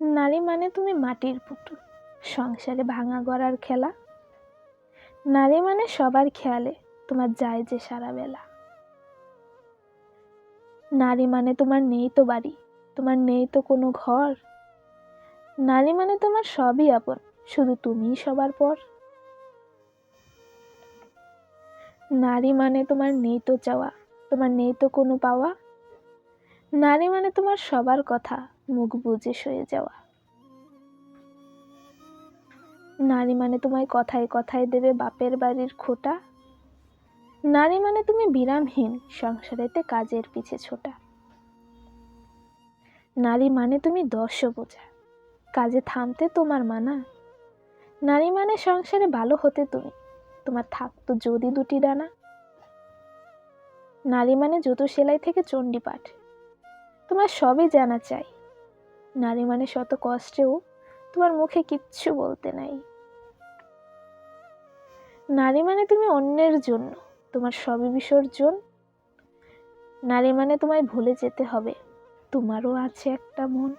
নারী মানে তুমি মাটির পুতুল, সংসারে ভাঙা গড়ার খেলা। নারী মানে সবার খেয়ালে তোমার যায় যে সারা বেলা। নারী মানে তোমার নেই তো বাড়ি, তোমার নেই তো কোনো ঘর। নারী মানে তোমার সবই আপন, শুধু তুমিই সবার পর। নারী মানে তোমার নেই তো চাওয়া, তোমার নেই তো কোনো পাওয়া। নারী মানে তোমার সবার কথা, মুখ বুজে সয়ে যাওয়া। নারী মানে তোমায় কথায় কথায় দেবে বাপের বাড়ির খোটা। নারী মানে তুমি বিরামহীন, সংসারেতে কাজের পিছে ছোটা। নারী মানে তুমি দশ বোঝা কাজে থামতে তোমার মানা। নারী মানে সংসারে ভালো হতে তুমি, তোমার থাকতো যদি দুটি ডানা। নারী মানে জুতো সেলাই থেকে চণ্ডীপাঠ তোমার সবই জানা চাই। নারী মানে শত কষ্টেও তোমার মুখে কিচ্ছু বলতে নাই। নারী মানে তুমি অন্যের জন্য, তোমার সবই বিসর্জন। নারী মানে তোমায় ভুলে যেতে হবে, তোমারও আছে একটা মন।